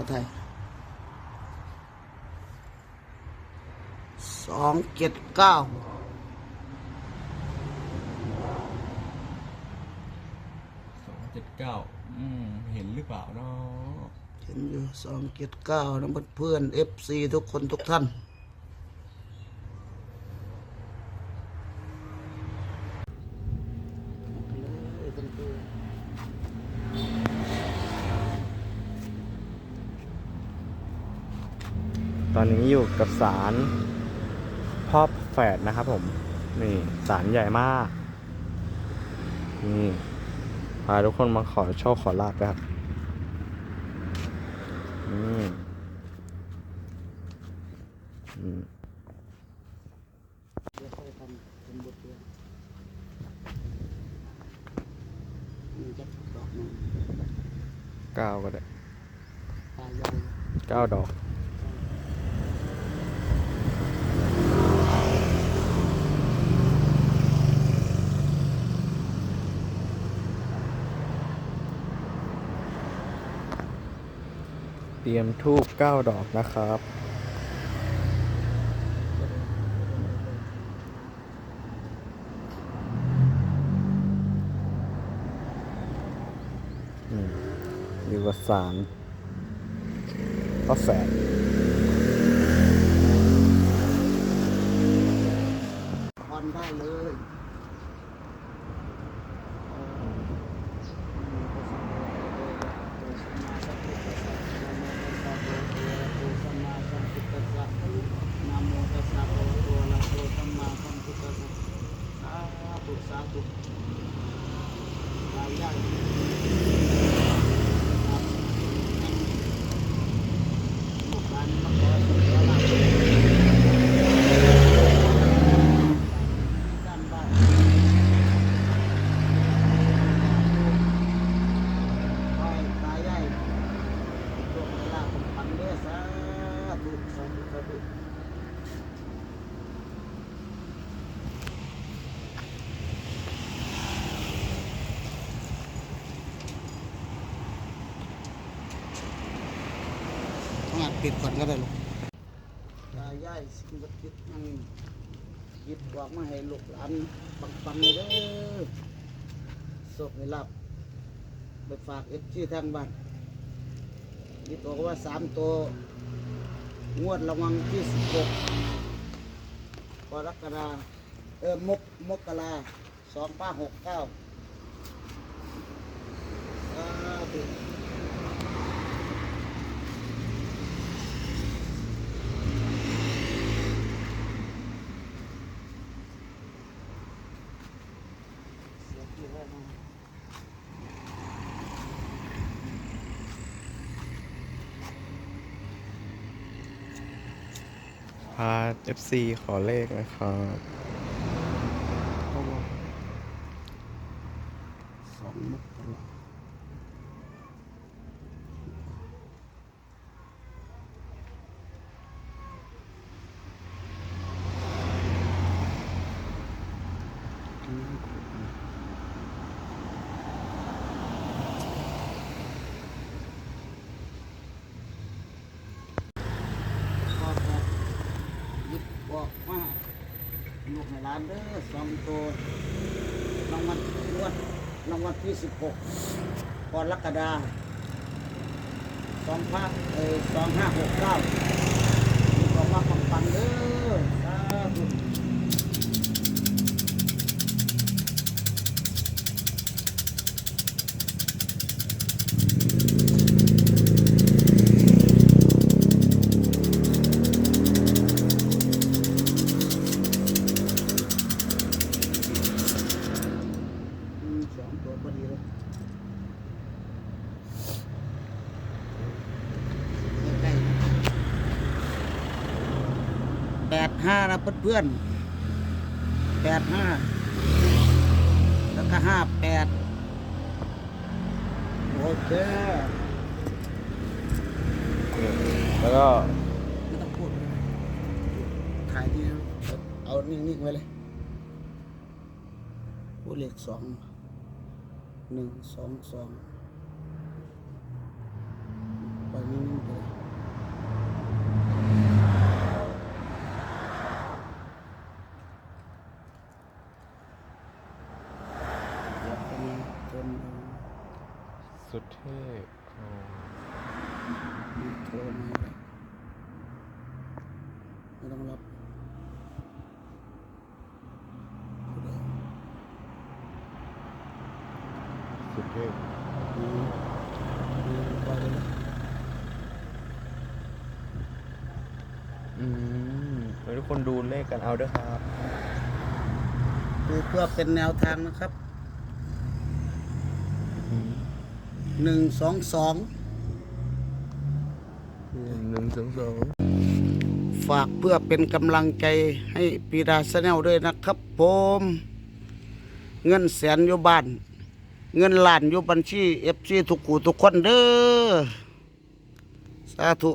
อไทยสองเจ็ดเก้าสองเจ็ดเก้าอืมเห็นหรือเปล่าเนาะเห็นอยู่สองเจ็ดเก้านะเพื่อนเอฟซีทุกคนทุกท่าน ตอนนี้อยู่กับสารพ่อแฝดนะครับผม นี่สารใหญ่มาก นี่พาทุกคนมาขอโชคขอลาบนะครับอืมอืมเดี๋ยวค่อยทำเป็นบทเรียนนี่จะดอกเก้าก็ได้เก้าดอก รียมทูบเก้าดอกนะครับ อืมอยู่กับสารก็แฝดพรได้เลยนะโมตัสสะภะคะวะโตอะระหะโตสัมมาสัมพุทธัสสะสาธุสาธุตายายลูกหลานมาขอสุขลาภด้านบ้านขอให้ตายายโชคลาภปังเด้อสาธุสาธุสาธุ ต้องอัด ปิดก่อนก็ได้ลูกตายายสิ่งศักดิ์สิทธิ์ยังคิดบอกมาให้ลูกหลานปังๆเลยเด้อโชคให้รับไปฝากเอฟซีทางบ้านนี่ตัวก็ว่าสามตัว งวดระวังที่สิบหกกรกฎาเออมกมกราสองป้าหกเก้าสาธุ เสียที่แรกนะ พา FC ขอเลขนะครับสองมกราก็แบบหยิบบอกมาลูก ในร้านเด้อสองตัวรางวัลงวดรางวัลที่สิบหกกรกฎาสองพันเออสองห้าหกเก้าบอกว่าปังปังเด้อสาธุ อืมสองตัวพอดีเลยใกล้ๆแป ดห้านะเพื่อนๆแปดห้าแล้วก็ห้าแปดโอเคแล้วก็ไม่ต้องพูดถ่ายที่เอานิ่งๆไว้เลยพูดเลขสองหนึ่งสองสองไปล่อยนิ่งๆไปเลยเดี๋ยวเป็นจนเอา สุดเท่อ๋อโทรมาไม่ต้องรับสุดเท่อืมอืมไปเลยอืมไว้ทุกคนดูเลขกันเอาเด้อครับดูเพื่อเป็นแนวทางนะครับ หนึ่งสองสองหนึ่งสองสองฝากเพื่อเป็นกำลังใจให้ปีดาแนลด้วยนะครับผมเงินแสนอยู่บ้าน เงินล้านอยู่บัญชีเอฟซีทุกกูทุกคนเด้อสาธุ